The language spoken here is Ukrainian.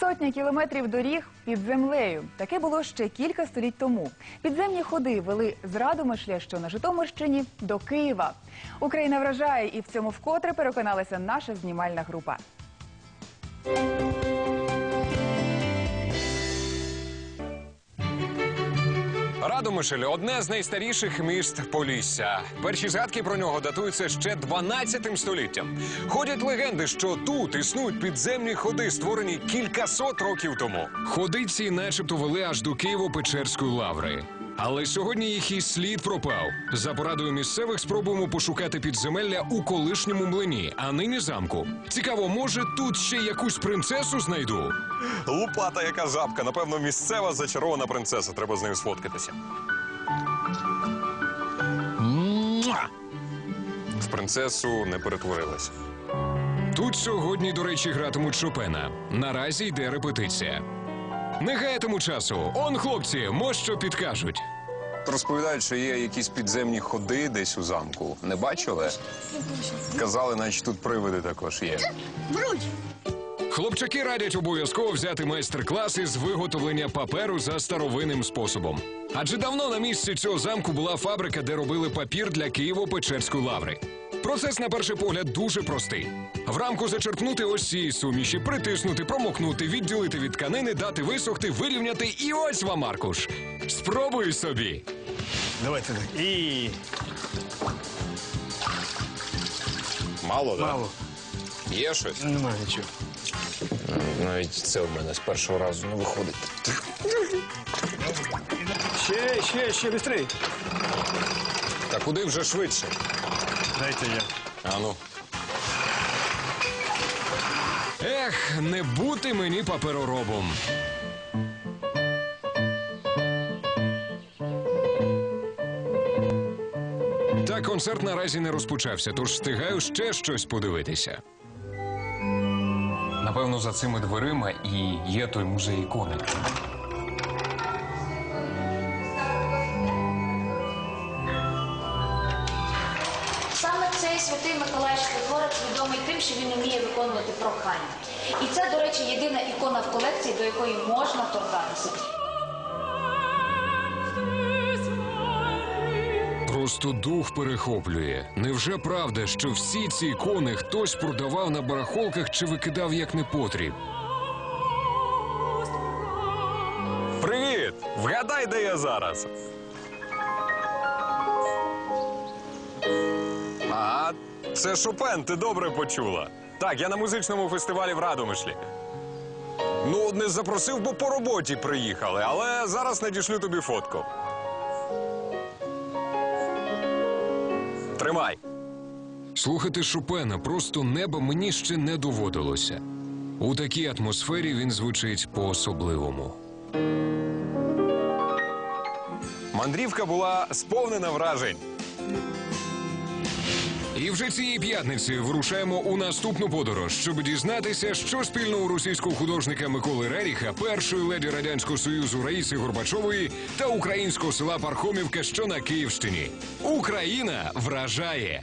Сотня кілометрів доріг під землею. Таке було ще кілька століть тому. Підземні ходи вели з Радомишля, що на Житомирщині, до Києва. Україна вражає, і в цьому вкотре переконалася наша знімальна група. Радомишль – одне з найстаріших міст Полісся. Перші згадки про нього датуються ще 12 століттям. Ходять легенди, що тут існують підземні ходи, створені кількасот років тому. Ходи ці начебто вели аж до Києво-Печерської лаври. Але сьогодні їх і слід пропав. За порадою місцевих спробуємо пошукати підземелля у колишньому млині, а нині замку. Цікаво, може тут ще якусь принцесу знайду? Лупата, яка жабка, напевно, місцева зачарована принцеса. Треба з нею сфоткатися. Муа! В принцесу не перетворилась. Тут сьогодні, до речі, гратимуть Шопена. Наразі йде репетиція. Не гаятиму часу. Он, хлопці, мо що підкажуть. Розповідають, що є якісь підземні ходи десь у замку. Не бачили? Казали, наче тут привиди також є. Хлопчаки радять обов'язково взяти майстер-класи з виготовлення паперу за старовинним способом. Адже давно на місці цього замку була фабрика, де робили папір для Києво-Печерської лаври. Процес, на перший погляд, дуже простий. В рамку зачерпнути ось ці суміші, притиснути, промокнути, відділити від тканини, дати висохти, вирівняти і ось вам аркуш. Спробуй собі. Давайте так. І Мало, так? мало. Є щось? Немає нічого. Навіть це в мене з першого разу не виходить. Ще, ще, ще быстрей. Та куди вже швидше? Дайте я. А ну. Ех, не бути мені папероробом. Та концерт наразі не розпочався, тож встигаю ще щось подивитися. Напевно, за цими дверима і є той музей ікони. Цей святий Миколаївський дворець відомий тим, що він вміє виконувати прохання. І це, до речі, єдина ікона в колекції, до якої можна торкатися. Просто дух перехоплює. Невже правда, що всі ці ікони хтось продавав на барахолках чи викидав як непотріб? Привіт! Вгадай, де я зараз. Це Шопен, ти добре почула. Так, я на музичному фестивалі в Радомишлі. Ну, не запросив, бо по роботі приїхали, але зараз надішлю тобі фотку. Тримай. Слухати Шопена просто неба мені ще не доводилося. У такій атмосфері він звучить по-особливому. Мандрівка була сповнена вражень. І вже цієї п'ятниці вирушаємо у наступну подорож, щоб дізнатися, що спільно у російського художника Миколи Реріха, першої леді радянського союзу Раїси Горбачової та українського села Пархомівка, що на Київщині. Україна вражає.